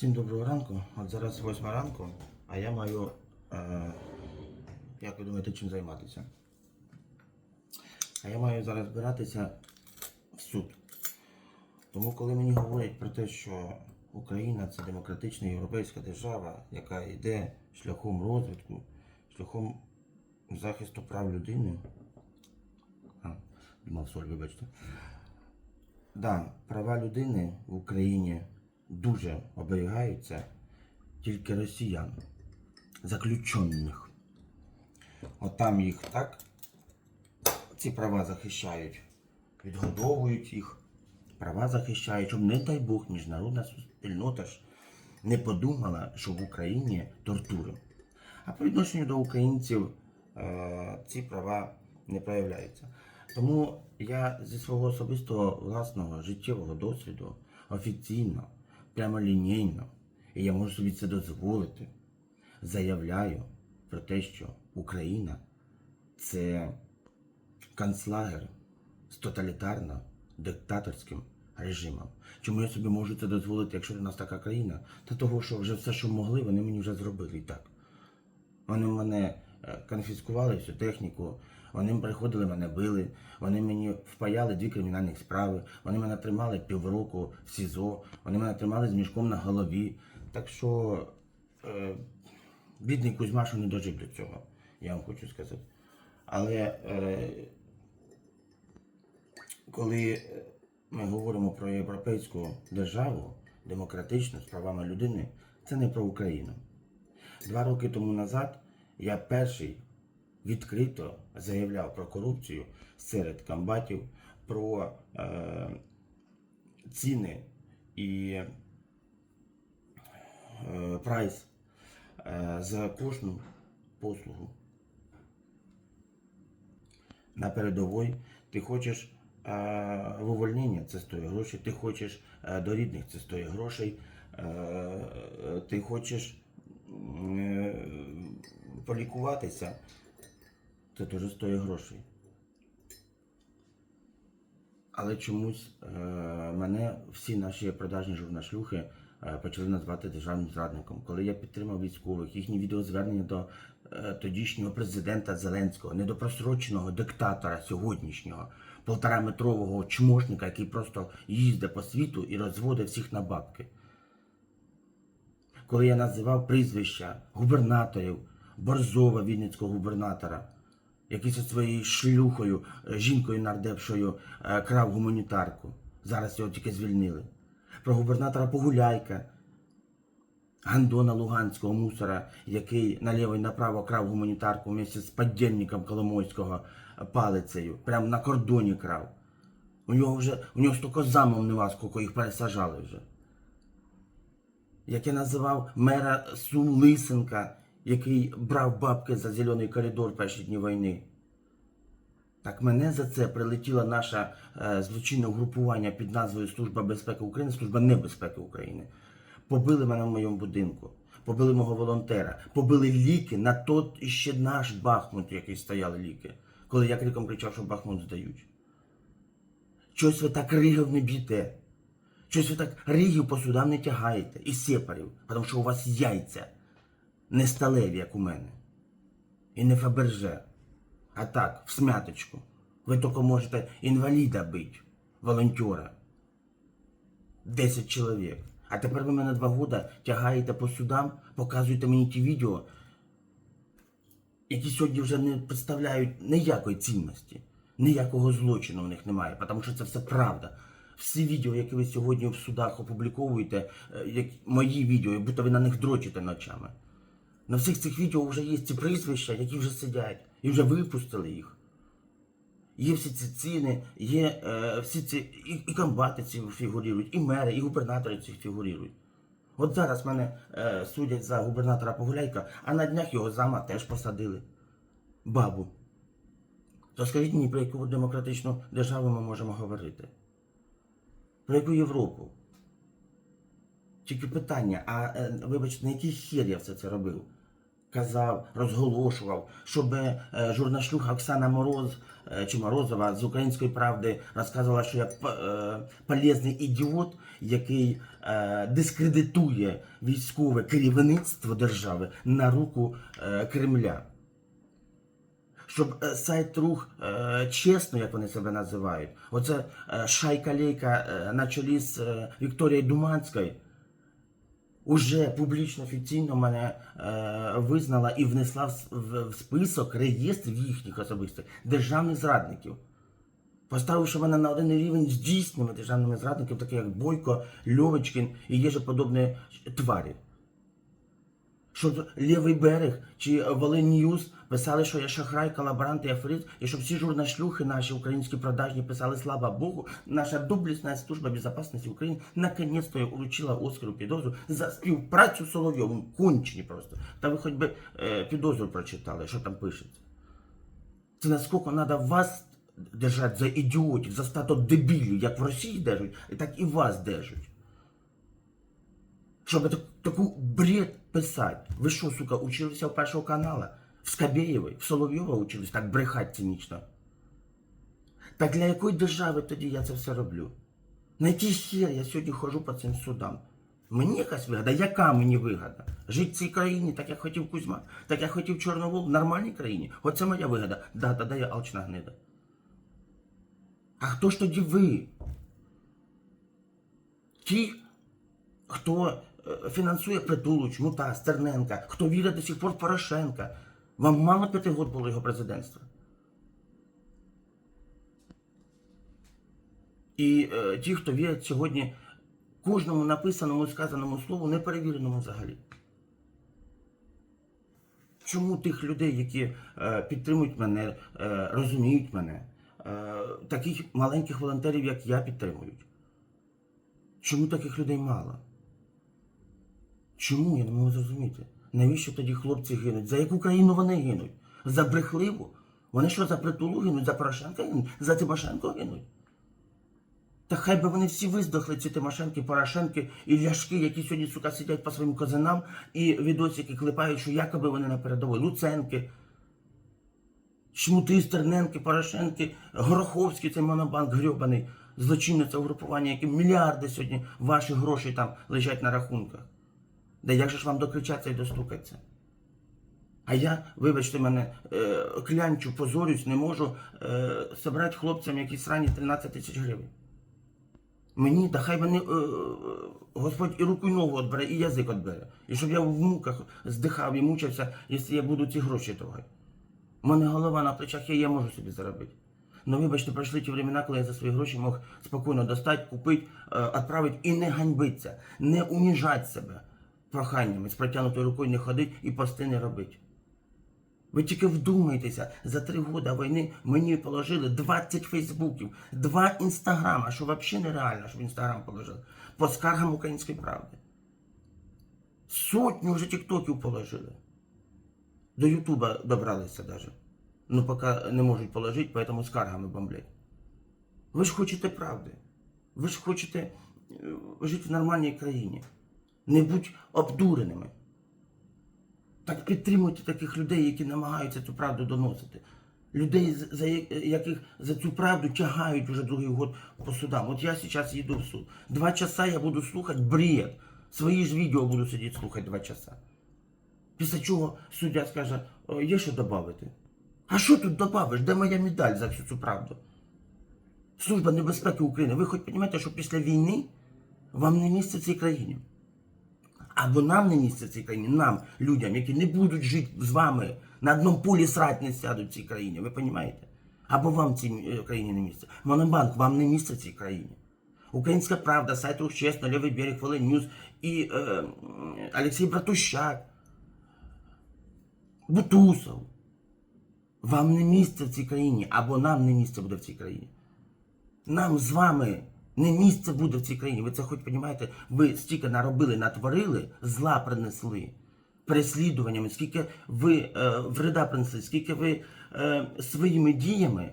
Всім доброго ранку. От зараз 8 ранку, а я маю, е, як ви думаєте, чим займатися? А я маю зараз збиратися в суд. Тому коли мені говорять про те, що Україна це демократична європейська держава, яка йде шляхом розвитку, шляхом захисту прав людини. А, думав соль, вибачте. Да, права людини в Україні дуже оберігаються тільки росіян, заключених. От їх так, ці права захищають, відгодовують їх, права захищають, щоб, не дай Бог, міжнародна спільнота ж не подумала, що в Україні тортури. А по відношенню до українців е, ці права не проявляються. Тому я зі свого особистого власного життєвого досвіду офіційно, прямолінійно, і я можу собі це дозволити, заявляю про те, що Україна це концлагер з тоталітарно диктаторським режимом. Чому я собі можу це дозволити, якщо у нас така країна? Та того, що вже все, що могли, вони мені вже зробили і так. Вони мене е, конфіскували всю техніку, вони приходили, мене били, вони мені впаяли дві кримінальні справи, вони мене тримали півроку в СІЗО, вони мене тримали з мішком на голові. Так що е, бідний Кузьма, що не дожив до цього, я вам хочу сказати. Але е, коли ми говоримо про європейську державу, демократичну, з правами людини, це не про Україну. Два роки тому назад я перший відкрито заявляв про корупцію серед комбатів, про е, ціни і е, прайс е, за кожну послугу. На передовій ти хочеш е, вивольнення, це стоїть гроші, ти хочеш е, до рідних, це стоїть грошей, е, ти хочеш е, полікуватися, це теж стоїть грошей. Але чомусь е, мене всі наші продажні журнашлюхи е, почали назвати державним зрадником. Коли я підтримав військових, їхні відеозвернення до е, тодішнього президента Зеленського, не до просроченого диктатора сьогоднішнього, полтораметрового чмошника, який просто їздить по світу і розводить всіх на бабки коли я називав прізвища губернаторів, Борзова, Вінницького губернатора, який зі своєю шлюхою, е, жінкою нардепшою е, крав гуманітарку. Зараз його тільки звільнили. Про губернатора Погуляйка, Гандона Луганського мусора, який наліво і направо крав гуманітарку вместе з подільником Коломойського е, палицею, прямо на кордоні крав. У нього вже у нього стільки замов нема, скільки їх пересажали вже як я називав мера Сум Лисенка, який брав бабки за зелений коридор перші дні війни. Так мене за це прилетіло наше е, злочинне угрупування під назвою Служба безпеки України, Служба небезпеки України. Побили мене в моєму будинку, побили мого волонтера, побили ліки на тот іще наш Бахмут, який стояли ліки, коли я криком кричав, що Бахмут здають. Щось ви так ригав не б'єте. Щось ви так ригів по судам не тягаєте і сепарів, тому що у вас яйця не сталеві, як у мене. І не фаберже. А так, в смяточку. Ви тільки можете інваліда бити, волонтера. 10 чоловік. А тепер ви мене два года тягаєте по судам, показуєте мені ті відео, які сьогодні вже не представляють ніякої цінності, ніякого злочину в них немає, тому що це все правда. Всі відео, які ви сьогодні в судах опубліковуєте, е, як мої відео, як будто ви на них дрочите ночами. На всіх цих відео вже є ці прізвища, які вже сидять, і вже випустили їх. Є всі ці ціни, є е, всі ці і, і комбати ці фігурують, і мери, і губернатори ці фігурують. От зараз мене е, судять за губернатора Погуляйка, а на днях його зама теж посадили. Бабу. То скажіть мені, про яку демократичну державу ми можемо говорити? Про яку Європу? Тільки питання, а е, вибачте, на який хер я все це робив? Казав, розголошував, щоб е, журнашлюха Оксана Мороз е, чи Морозова з Української правди розказувала, що я е, полезний ідіот, який дискредитує військове керівництво держави на руку Кремля. Щоб сайт рух чесно, як вони себе називають, оце шайка-лейка на чолі з Вікторією Думанською, уже публічно офіційно мене е, визнала і внесла в, в, в список реєстрів їхніх особистих державних зрадників. Поставивши мене на один рівень з дійсними державними зрадниками, такими як Бойко, Льовочкін і єже тварі. Щоб лівий берег чи Волинь Ньюз писали, що я шахрай, колаборант і аферист, і щоб всі журнашлюхи наші українські продажні писали, слава Богу, наша доблесна служба безопасности України наконец-то уручила Оскару підозру за співпрацю з Соловйовим. Кончені просто. Та ви хоч би е, підозру прочитали, що там пишеться. Це наскільки треба вас держати за ідіотів, за статок дебілів, як в Росії держать, так і вас держать. Щоб так, таку бред писати. Ви що, сука, училися у першого канала? В Скабєєвої, в Соловйова учились так брехати цинічно. Так для якої держави тоді я це все роблю? На який хер я сьогодні ходжу по цим судам? Мені якась вигода? Яка мені вигода? Жити в цій країні, так як хотів Кузьма, так як хотів Чорновол, в нормальній країні. Оце моя вигода. Да, тоді я алчна гнида. А хто ж тоді ви? Ті, хто е, фінансує Притулу, Чмута, Стерненка, хто вірить до сих пор в Порошенка. Вам мало п'яти років було його президентства. І е, ті, хто вірять сьогодні кожному написаному і сказаному слову, неперевіреному взагалі. Чому тих людей, які е, підтримують мене, е, розуміють мене, е, таких маленьких волонтерів, як я, підтримують? Чому таких людей мало? Чому я не можу зрозуміти? Навіщо тоді хлопці гинуть? За яку країну вони гинуть? За брехливу? Вони що за притулу гинуть? За Порошенка гинуть? За Тимошенко гинуть? Та хай би вони всі виздохли, ці Тимошенки, Порошенки і ляшки, які сьогодні, сука, сидять по своїм козинам і відосики клепають, що якоби вони на передовій. Луценки, Шмути, Стерненки, Порошенки, Гороховський, цей монобанк грьобаний, злочинне це угрупування, яке мільярди сьогодні ваших грошей там лежать на рахунках. Да як же ж вам докричатися і достукатися? А я, вибачте мене, е, клянчу, позорюсь, не можу е, собрати хлопцям якісь ранні 13 тисяч гривень. Мені, та хай мене е, Господь і руку і ногу відбере, і язик відбере. І щоб я в муках здихав і мучився, якщо я буду ці гроші трогати. У мене голова на плечах є, я можу собі заробити. Ну, вибачте, пройшли ті времена, коли я за свої гроші мог спокійно достати, купити, відправити і не ганьбитися, не уніжати себе проханнями, з протягнутою рукою не ходити і пости не робити. Ви тільки вдумайтеся, за три роки війни мені положили 20 фейсбуків, два інстаграма, що взагалі нереально, щоб інстаграм положили, по скаргам української правди. Сотню вже тіктоків положили. До Ютуба добралися навіть. Ну, поки не можуть положити, тому скаргами бомблять. Ви ж хочете правди. Ви ж хочете е, жити в нормальній країні. Не будь обдуреними. Так підтримуйте таких людей, які намагаються цю правду доносити. Людей, за яких за цю правду тягають уже другий год по судам. От я зараз їду в суд. Два часа я буду слухати бред. Свої ж відео буду сидіти слухати два часа. Після чого суддя скаже, є що додати? А що тут додавиш? Де моя медаль за всю цю правду? Служба небезпеки України. Ви хоч розумієте, що після війни вам не місце в цій країні? Або нам не місце цій країні, нам, людям, які не будуть жити з вами, на одному полі срать не сядуть в цій країні, ви розумієте? Або вам цій е, країні не місце. Монобанк, вам не місце цій країні. Українська правда, сайт Рух Чесно, Лівий берег, Волинь Ньюз і е, Олексій Братущак, Бутусов. Вам не місце в цій країні, або нам не місце буде в цій країні. Нам з вами не місце буде в цій країні. Ви це хоч розумієте? Ви стільки наробили, натворили, зла принесли переслідуваннями, скільки ви е, вреда принесли, скільки ви е, своїми діями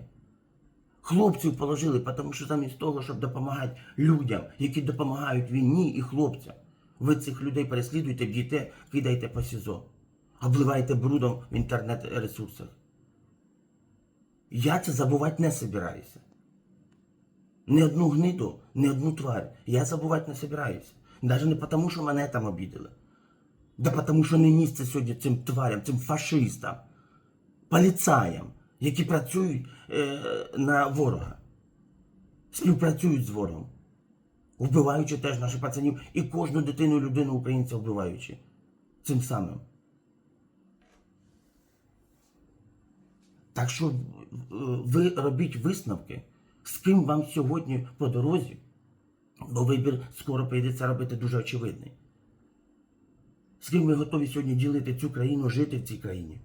хлопців положили, тому що замість того, щоб допомагати людям, які допомагають війні і хлопцям, ви цих людей переслідуєте, б'єте, кидаєте по СІЗО. обливаєте брудом в інтернет-ресурсах. Я це забувати не собираюся. Ні одну гниду, ні одну тварь. Я забувати не собираюся. Навіть не тому, що мене там обідали. Да тому, що не місце сьогодні цим тварям, цим фашистам, поліцаям, які працюють е, на ворога, співпрацюють з ворогом, вбиваючи теж наших пацанів і кожну дитину людину українця вбиваючи. Цим самим. Так що е, ви робіть висновки, з ким вам сьогодні по дорозі, бо вибір скоро прийдеться робити дуже очевидний. З ким ви готові сьогодні ділити цю країну, жити в цій країні?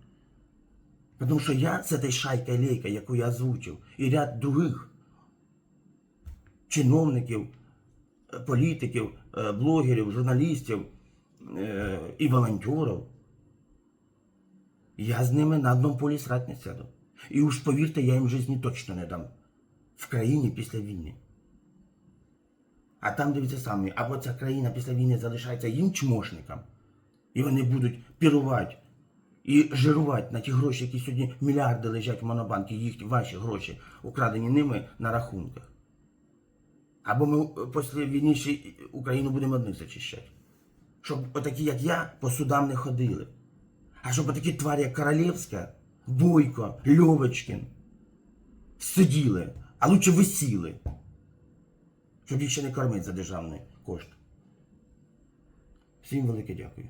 Тому що я це та шайка лейка, яку я озвучив, і ряд других чиновників, політиків, е, блогерів, журналістів е, і волонтерів. Я з ними на одному полі срать не сяду. І уж повірте, я їм житті точно не дам в країні після війни. А там дивіться самі, або ця країна після війни залишається їм чмошникам, і вони будуть пірувати і жирувати на ті гроші, які сьогодні мільярди лежать в монобанки, їх ваші гроші, украдені ними на рахунках. Або ми е, після війни ще Україну будемо одних зачищати. Щоб отакі, як я, по судам не ходили. А щоб такі тварі, як Королевська, Бойко, Льовочкін, сиділи, а лучше висіли, щоб їх ще не кормити за державний кошт. Всім велике дякую.